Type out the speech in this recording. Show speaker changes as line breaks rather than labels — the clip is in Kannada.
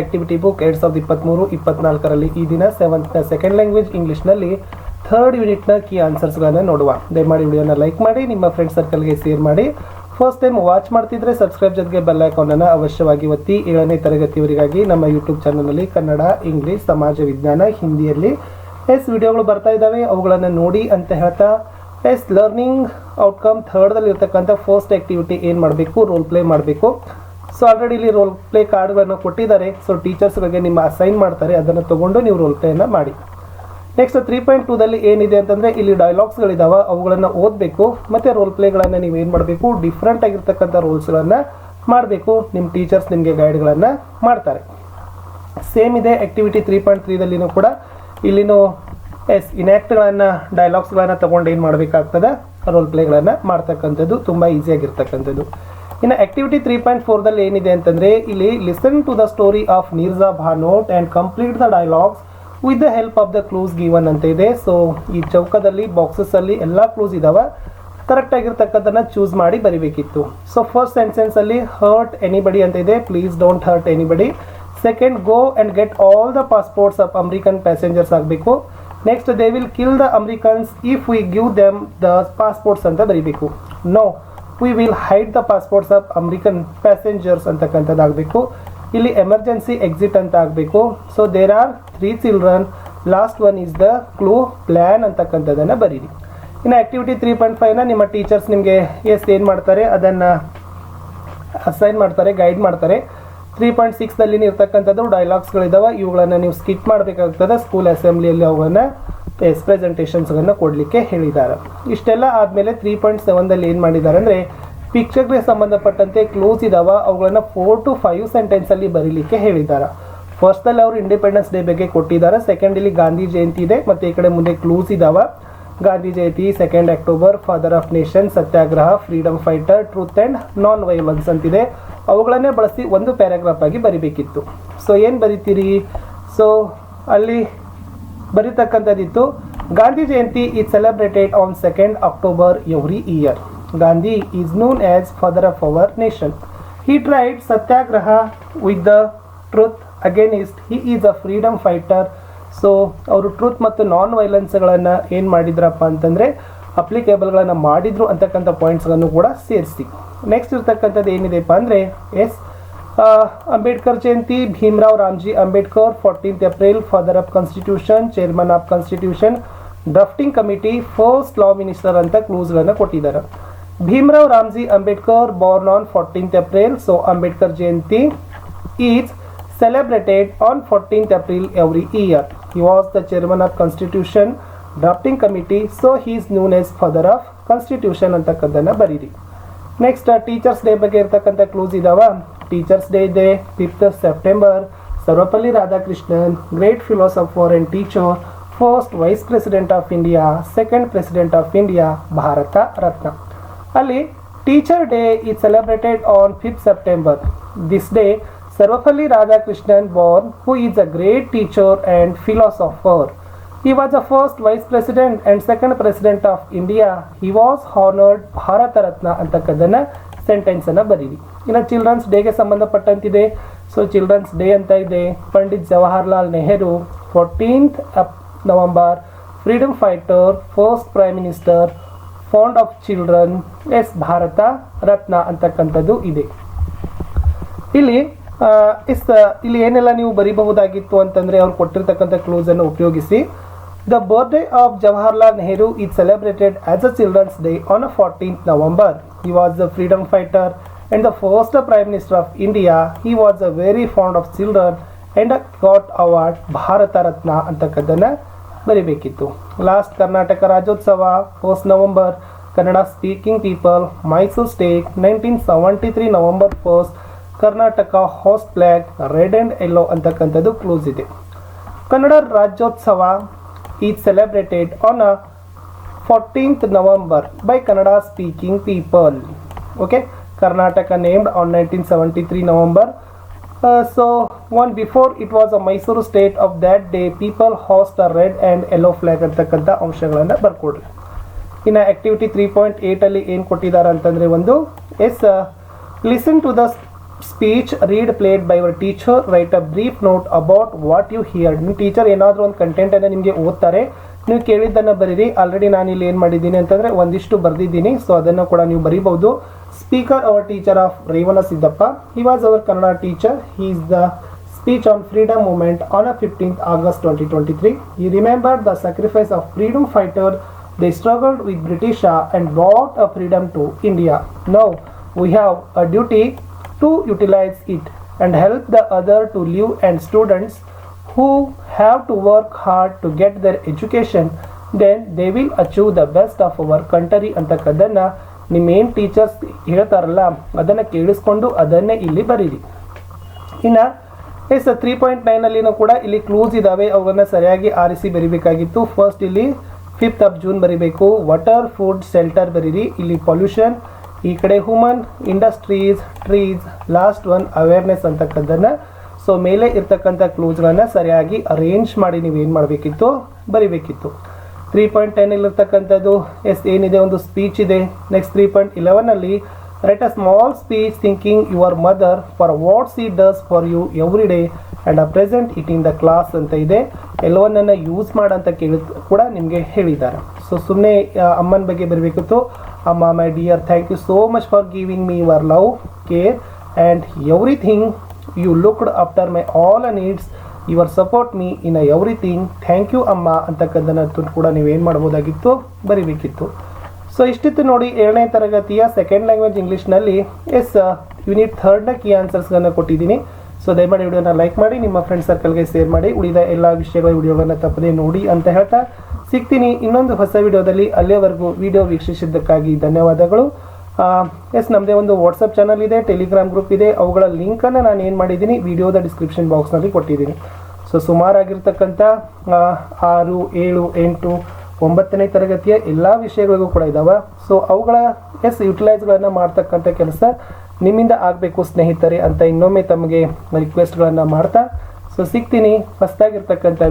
ಆಕ್ಟಿವಿಟಿ ಬುಕ್ ಎರಡ್ ಸಾವಿರದ ಇಪ್ಪತ್ತ್ಮೂರು ಇಪ್ಪತ್ನಾಲ್ಕರಲ್ಲಿ ಈ ದಿನ ಸೆವೆಂತ್ನ ಸೆಕೆಂಡ್ ಲ್ಯಾಂಗ್ವೇಜ್ ಇಂಗ್ಲೀಷ್ನಲ್ಲಿ ಥರ್ಡ್ ಯೂನಿಟ್ನ ಕೀ ಆನ್ಸರ್ಸ್ಗಳನ್ನು ನೋಡುವ. ದಯಮಾಡಿ ವಿಡಿಯೋನ ಲೈಕ್ ಮಾಡಿ, ನಿಮ್ಮ ಫ್ರೆಂಡ್ ಸರ್ಕಲ್ಗೆ ಶೇರ್ ಮಾಡಿ. ಫಸ್ಟ್ ಟೈಮ್ ವಾಚ್ ಮಾಡ್ತಿದ್ರೆ ಸಬ್ಸ್ಕ್ರೈಬ್ ಜೊತೆಗೆ ಬೆಲ್ ಐಕಾನನ್ನು ಅವಶ್ಯವಾಗಿ ಒತ್ತಿ. ಏಳನೇ ತರಗತಿಯವರಿಗಾಗಿ ನಮ್ಮ ಯೂಟ್ಯೂಬ್ ಚಾನಲ್ನಲ್ಲಿ ಕನ್ನಡ ಇಂಗ್ಲೀಷ್ ಸಮಾಜ, ವಿಜ್ಞಾನ, ಹಿಂದಿಯಲ್ಲಿ ಎಸ್ ವಿಡಿಯೋಗಳು ಬರ್ತಾ ಇದ್ದಾವೆ. ಅವುಗಳನ್ನು ನೋಡಿ ಅಂತ ಹೇಳ್ತಾ ಎಸ್ ಲರ್ನಿಂಗ್ ಔಟ್ಕಮ್ ಥರ್ಡ್ದಲ್ಲಿ ಇರ್ತಕ್ಕಂಥ ಫಸ್ಟ್ ಆಕ್ಟಿವಿಟಿ ಏನು ಮಾಡಬೇಕು ರೋಲ್ ಪ್ಲೇ ಮಾಡಬೇಕು. ಸೊ ಆಲ್ರೆಡಿ ಇಲ್ಲಿ ರೋಲ್ ಪ್ಲೇ ಕಾರ್ಡ್ಗಳನ್ನು ಕೊಟ್ಟಿದ್ದಾರೆ. ಸೊ ಟೀಚರ್ಸ್ಗಳಿಗೆ ನಿಮ್ಮ ಅಸೈನ್ ಮಾಡ್ತಾರೆ. ಅದನ್ನು ತಗೊಂಡು ನೀವು ರೋಲ್ ಪ್ಲೇಯನ್ನು ಮಾಡಿ. ನೆಕ್ಸ್ಟ್ ತ್ರೀ ಪಾಯಿಂಟ್ ಟೂದಲ್ಲಿ ಏನಿದೆ ಅಂತಂದರೆ ಇಲ್ಲಿ ಡೈಲಾಗ್ಸ್ಗಳಿದ್ದಾವೆ ಅವುಗಳನ್ನು ಓದಬೇಕು. ಮತ್ತು ರೋಲ್ ಪ್ಲೇಗಳನ್ನು ನೀವು ಏನು ಮಾಡಬೇಕು? ಡಿಫ್ರೆಂಟ್ ಆಗಿರ್ತಕ್ಕಂಥ ರೋಲ್ಸ್ಗಳನ್ನು ಮಾಡಬೇಕು. ನಿಮ್ಮ ಟೀಚರ್ಸ್ ನಿಮಗೆ ಗೈಡ್ಗಳನ್ನು ಮಾಡ್ತಾರೆ. ಸೇಮ್ ಇದೆ ಆ್ಯಕ್ಟಿವಿಟಿ ತ್ರೀ ಪಾಯಿಂಟ್ ತ್ರೀದಲ್ಲಿನೂ ಕೂಡ. ಇಲ್ಲಿನೂ ಎಸ್ ಇನ್ಯಾಕ್ಟ್ಗಳನ್ನು ಡೈಲಾಗ್ಸ್ಗಳನ್ನು ತೊಗೊಂಡು ಏನು ಮಾಡಬೇಕಾಗ್ತದೆ? ರೋಲ್ ಪ್ಲೇಗಳನ್ನು ಮಾಡ್ತಕ್ಕಂಥದ್ದು. ತುಂಬ ಈಸಿಯಾಗಿರ್ತಕ್ಕಂಥದ್ದು ಇನ್ನು ಆಕ್ಟಿವಿಟಿ ತ್ರೀ ಪಾಯಿಂಟ್ ಫೋರ್ದಲ್ಲಿ ಏನಿದೆ ಅಂತಂದರೆ ಇಲ್ಲಿ listen to the story of Neerja Bhanot and complete the dialogues with the help of the clues given ಅಂತ ಇದೆ. ಸೊ ಈ ಚೌಕದಲ್ಲಿ ಬಾಕ್ಸಸ್ಸಲ್ಲಿ ಎಲ್ಲ ಕ್ಲೂಸ್ ಇದ್ದಾವೆ ಕರೆಕ್ಟ್ ಆಗಿರ್ತಕ್ಕಂಥದ್ದನ್ನ ಚೂಸ್ ಮಾಡಿ ಬರಿಬೇಕಿತ್ತು. ಸೊ ಫಸ್ಟ್ ಸೆಂಟೆನ್ಸಲ್ಲಿ ಹರ್ಟ್ ಎನಿಬಡಿ ಅಂತ ಇದೆ. Please don't hurt anybody second go and get all the passports of American passengers ಆಗಬೇಕು. Next they will kill the Americans if we give them the passports ಅಂತ ಬರಿಬೇಕು. No we will hide the passports of American passengers ಅಂತಕ್ಕಂಥದ್ದಾಗಬೇಕು. ಇಲ್ಲಿ ಎಮರ್ಜೆನ್ಸಿ ಎಕ್ಸಿಟ್ ಅಂತ ಆಗಬೇಕು so there are three children last one is the clue plan ಅಂತಕ್ಕಂಥದ್ದನ್ನು ಬರೀರಿ. ಇನ್ನು ಆ್ಯಕ್ಟಿವಿಟಿ ತ್ರೀ ಪಾಯಿಂಟ್ ಫೈವ್ನ ನಿಮ್ಮ ಟೀಚರ್ಸ್ ನಿಮಗೆ ಎಸ್ ಏನು ಮಾಡ್ತಾರೆ, ಅದನ್ನು ಅಸೈನ್ ಮಾಡ್ತಾರೆ ಗೈಡ್ ಮಾಡ್ತಾರೆ. ತ್ರೀ ಪಾಯಿಂಟ್ ಸಿಕ್ಸ್ದಲ್ಲಿ ಇರ್ತಕ್ಕಂಥದ್ದು ಡೈಲಾಗ್ಸ್ಗಳಿದ್ದಾವೆ ಇವುಗಳನ್ನು ನೀವು ಸ್ಕಿಪ್ ಮಾಡಬೇಕಾಗ್ತದೆ. ಸ್ಕೂಲ್ ಅಸೆಂಬ್ಲಿಯಲ್ಲಿ ಅವುಗಳನ್ನು ಎಸ್ ಪ್ರೆಸೆಂಟೇಷನ್ಸ್ಗಳನ್ನು ಕೊಡಲಿಕ್ಕೆ ಹೇಳಿದ್ದಾರೆ. ಇಷ್ಟೆಲ್ಲ ಆದಮೇಲೆ ತ್ರೀ ಪಾಯಿಂಟ್ ಸೆವೆನ್ದಲ್ಲಿ ಏನು ಮಾಡಿದ್ದಾರೆ ಅಂದರೆ ಪಿಕ್ಚರ್ಗೆ ಸಂಬಂಧಪಟ್ಟಂತೆ ಕ್ಲೋಸ್ ಇದ್ದಾವೆ ಅವುಗಳನ್ನು ಫೋರ್ ಟು ಫೈವ್ ಸೆಂಟೆನ್ಸಲ್ಲಿ ಬರೀಲಿಕ್ಕೆ ಹೇಳಿದ್ದಾರೆ. ಫಸ್ಟಲ್ಲಿ ಅವರು ಇಂಡಿಪೆಂಡೆನ್ಸ್ ಡೇ ಬಗ್ಗೆ ಕೊಟ್ಟಿದ್ದಾರೆ ಸೆಕೆಂಡ್ ಇಲ್ಲಿ ಗಾಂಧಿ ಜಯಂತಿ ಇದೆ, ಮತ್ತು ಈ ಕಡೆ ಮುಂದೆ ಕ್ಲೂಸ್ ಇದಾವ. Gandhi Jayanti second October father of nation satyagraha freedom fighter truth and non violence ಅಂತಿದೆ. ಅವುಗಳನ್ನೇ ಬಳಸಿ ಒಂದು ಪ್ಯಾರಾಗ್ರಾಫ್ ಆಗಿ ಬರಿಬೇಕಿತ್ತು. ಸೊ ಏನು ಬರಿತೀರಿ? ಸೊ ಅಲ್ಲಿ ಬರೀತಕ್ಕಂಥದ್ದಿತ್ತು. Gandhi Jayanti is celebrated on second October every year Gandhi is known as father of our nation he tried satyagraha with the truth against he is a freedom fighter so ಅವರು ಟ್ರೂತ್ ಮತ್ತು ನಾನ್ ವೈಲೆನ್ಸ್ಗಳನ್ನು ಏನು ಮಾಡಿದ್ರಪ್ಪ ಅಂತಂದರೆ ಅಪ್ಲಿಕೇಬಲ್ಗಳನ್ನು ಮಾಡಿದ್ರು ಅಂತಕ್ಕಂಥ ಪಾಯಿಂಟ್ಸ್ಗಳನ್ನು ಕೂಡ ಸೇರಿಸಿ ನೆಕ್ಸ್ಟ್ ಇರ್ತಕ್ಕಂಥದ್ದು ಏನಿದೆಪ್ಪ ಅಂದರೆ yes Ambedkar Jayanti Bhimrao Ramji Ambedkar fourteenth April father of constitution chairman of constitution drafting committee first law minister ಅಂತ ಕ್ಲೂಸ್ಗಳನ್ನು ಕೊಟ್ಟಿದ್ದಾರೆ Bhimrao Ramji Ambedkar born on fourteenth April so Ambedkar Jayanti is celebrated on 14th April every year. He was the chairman of Constitution Drafting Committee, so he is known as father of Constitution ಅಂತಕ್ಕಂಥದ್ದನ್ನ ಬರೀರಿ ನೆಕ್ಸ್ಟ್ ಟೀಚರ್ಸ್ ಡೇ ಬಗ್ಗೆ ಇರ್ತಕ್ಕಂಥ ಕ್ಲೂಸ್ ಇದಾವ? ಟೀಚರ್ಸ್ ಡೇ ಇದೆ fifth September Sarvapalli Radhakrishnan great philosopher and teacher first vice president of India second president of India Bharat Ratna ಅಲ್ಲಿ teacher day is celebrated on fifth September this day Sarvapalli Radhakrishnan born, who is a great teacher and philosopher. He was the first vice president and second president of India. He was honored Bharat Ratna ಅಂತಕ್ಕದ್ದನ್ನ sentence ಅನ್ನ ಬರೀರಿ. ಇನ್ನು ಚಿಲ್ಡ್ರನ್ಸ್ ಡೇಗೆ ಸಂಬಂಧಪಟ್ಟಂತಿದೆ. ಸೊ ಚಿಲ್ಡ್ರನ್ಸ್ ಡೇ ಅಂತ ಇದೆ. Pandit Jawaharlal Nehru fourteenth November freedom fighter first prime minister fond of children yes Bharat Ratna ಅಂತಕ್ಕಂಥದ್ದು ಇದೆ. ಇಲ್ಲಿ ಇಸ್ ಇಲ್ಲಿ ಏನೆಲ್ಲ ನೀವು ಬರೀಬಹುದಾಗಿತ್ತು ಅಂತಂದರೆ ಅವ್ರು ಕೊಟ್ಟಿರ್ತಕ್ಕಂಥ ಕ್ಲೂಸನ್ನು ಉಪಯೋಗಿಸಿ. The birthday of Jawaharlal Nehru is celebrated as a children's day on a fourteenth November he was the freedom fighter and the first prime minister of India He was a very fond of children and got award Bharat Ratna ಅಂತಕ್ಕದ್ದನ್ನು ಬರಿಬೇಕಿತ್ತು. Last Karnataka Rajyotsava first November Kannada speaking people Mysore state nineteen seventy three November first Karnataka hoist black red and yellow ಅಂತಕ್ಕಂಥದ್ದು ಕ್ಲೋಸ್ ಇದೆ. Kannada Rajyotsava is celebrated on a fourteenth November by Kannada speaking people okay Karnataka named on nineteen seventy three November so one before it was a Mysore state of that day people hoist a red and yellow flag ಅಂತಕ್ಕಂಥ ಅಂಶಗಳನ್ನು ಬರ್ಕೊಡ್ರಿ ಇನ್ನು ಆ್ಯಕ್ಟಿವಿಟಿ ತ್ರೀ ಪಾಯಿಂಟ್ ಏಯ್ಟಲ್ಲಿ ಏನು ಕೊಟ್ಟಿದ್ದಾರೆ ಅಂತಂದರೆ ಒಂದು yes listen to the speech read played by your teacher write a brief note about what you hear ನಿಮ್ಮ ಟೀಚರ್ ಏನಾದರೂ ಒಂದು ಕಂಟೆಂಟನ್ನು ನಿಮಗೆ ಓದ್ತಾರೆ ನೀವು ಕೇಳಿದ್ದನ್ನು ಬರೀರಿ ಆಲ್ರೆಡಿ ನಾನು ಇಲ್ಲಿ ಏನು ಮಾಡಿದ್ದೀನಿ ಅಂತಂದರೆ ಒಂದಿಷ್ಟು ಬರೆದಿದ್ದೀನಿ ಸೊ ಅದನ್ನು ಕೂಡ ನೀವು ಬರೀಬಹುದು speaker our teacher of Revana Siddappa he was our Kannada teacher he is the speech on freedom movement on a 15th August 2023. He remembered the sacrifice of freedom fighter. They struggled with British and brought a freedom to India. Now we have a duty to utilize it and help the other to live and students who have to work hard to get their education, then they will achieve the best of our country ಅಂತಕ್ಕದನ್ನು ನಿಮ್ಮೇನು ಟೀಚರ್ಸ್ ಹೇಳ್ತಾರಲ್ಲ, ಅದನ್ನು ಕೇಳಿಸ್ಕೊಂಡು ಅದನ್ನೇ ಇಲ್ಲಿ ಬರೀರಿ. ಇನ್ನು ಎಸ್ ತ್ರೀ ಪಾಯಿಂಟ್ ನೈನಲ್ಲಿನೂ ಕೂಡ ಇಲ್ಲಿ ಕ್ಲೂಸ್ ಇದ್ದಾವೆ ಅವುಗಳನ್ನು ಸರಿಯಾಗಿ ಆರಿಸಿ ಬರಿಬೇಕಾಗಿತ್ತು. ಫಸ್ಟ್ ಇಲ್ಲಿ ಫಿಫ್ತ್ ಆಫ್ ಜೂನ್ ಬರಿಬೇಕು. ವಾಟರ್ ಫುಡ್ ಶೆಲ್ಟರ್ ಬರೀರಿ. ಇಲ್ಲಿ ಪೊಲ್ಯೂಷನ್ ಈ ಕಡೆ human industries trees last one awareness ಅಂತಕ್ಕದ್ದನ್ನು so ಮೇಲೆ ಇರ್ತಕ್ಕಂಥ ಕ್ಲೂಸ್ಗಳನ್ನು ಸರಿಯಾಗಿ ಅರೇಂಜ್ ಮಾಡಿ ನೀವು ಏನು ಮಾಡಬೇಕಿತ್ತು? ಬರಿಬೇಕಿತ್ತು. ತ್ರೀ ಪಾಯಿಂಟ್ ಟೆನ್ ಇರ್ತಕ್ಕಂಥದ್ದು ಎಸ್, ಏನಿದೆ? ಒಂದು ಸ್ಪೀಚ್ ಇದೆ. Next three point ಇಲೆವನಲ್ಲಿ write a small speech thinking your mother for what's she does for you every day and a present it in the class ಅಂತ ಇದೆ. ಎಲ್ಲವನ್ನನ್ನು ಯೂಸ್ ಮಾಡಂತ ಕೇಳಿ ಕೂಡ ನಿಮಗೆ ಹೇಳಿದ್ದಾರೆ. ಸೊ ಸುಮ್ಮನೆ ಅಮ್ಮನ ಬಗ್ಗೆ ಬರಬೇಕಿತ್ತು. ಅಮ್ಮ my dear thank you so much for giving me your love care and everything you looked after my all a needs your support me in everything thank you ಅಮ್ಮ ಅಂತಕ್ಕದ್ದನ್ನು ಕೂಡ ನೀವೇನು ಮಾಡ್ಬೋದಾಗಿತ್ತು ಬರಿಬೇಕಿತ್ತು. ಸೊ ಇಷ್ಟಿತ್ತು ನೋಡಿ ಏಳನೇ ತರಗತಿಯ ಸೆಕೆಂಡ್ ಲ್ಯಾಂಗ್ವೇಜ್ ಇಂಗ್ಲೀಷ್ನಲ್ಲಿ ಎಸ್ ಯೂನಿಟ್ ಥರ್ಡ್ನ ಕೀ ಆನ್ಸರ್ಸ್ಗಳನ್ನು ಕೊಟ್ಟಿದ್ದೀನಿ. ಸೊ ದಯಮಾಡಿ ವಿಡಿಯೋನ ಲೈಕ್ ಮಾಡಿ, ನಿಮ್ಮ ಫ್ರೆಂಡ್ ಸರ್ಕಲ್ಗೆ ಶೇರ್ ಮಾಡಿ, ಉಳಿದ ಎಲ್ಲ ವಿಷಯಗಳ ವಿಡಿಯೋಗಳನ್ನು ತಪ್ಪದೇ ನೋಡಿ ಅಂತ ಹೇಳ್ತಾ ಸಿಗ್ತೀನಿ. ಇನ್ನೊಂದು ಹೊಸ ವಿಡಿಯೋದಲ್ಲಿ ಅಲ್ಲಿಯವರೆಗೂ ವಿಡಿಯೋ ವೀಕ್ಷಿಸಿದ್ದಕ್ಕಾಗಿ ಧನ್ಯವಾದಗಳು. ಎಸ್ ನಮ್ಮದೇ ಒಂದು ವಾಟ್ಸಪ್ ಚಾನಲ್ ಇದೆ ಟೆಲಿಗ್ರಾಮ್ ಗ್ರೂಪ್ ಇದೆ. ಅವುಗಳ ಲಿಂಕನ್ನು ನಾನು ಏನು ಮಾಡಿದ್ದೀನಿ ವಿಡಿಯೋದ ಡಿಸ್ಕ್ರಿಪ್ಷನ್ ಬಾಕ್ಸ್ನಲ್ಲಿ ಕೊಟ್ಟಿದ್ದೀನಿ. ಸೊ ಸುಮಾರಾಗಿರ್ತಕ್ಕಂಥ ಆರು, ಏಳು, ಎಂಟು, ಒಂಬತ್ತನೇ ತರಗತಿಯ ಎಲ್ಲ ವಿಷಯಗಳಿಗೂ ಕೂಡ ಇದ್ದಾವೆ ಸೊ ಅವುಗಳ ಎಸ್ ಯುಟಿಲೈಸ್ಗಳನ್ನು ಮಾಡ್ತಕ್ಕಂಥ ಕೆಲಸ ನಿಮ್ಮಿಂದ ಆಗಬೇಕು ಸ್ನೇಹಿತರೆ ಅಂತ ಇನ್ನೊಮ್ಮೆ ತಮಗೆ ರಿಕ್ವೆಸ್ಟ್ಗಳನ್ನು ಮಾಡ್ತಾ ಸೊ ಸಿಗ್ತೀನಿ. ಹೊಸದಾಗಿರ್ತಕ್ಕಂಥ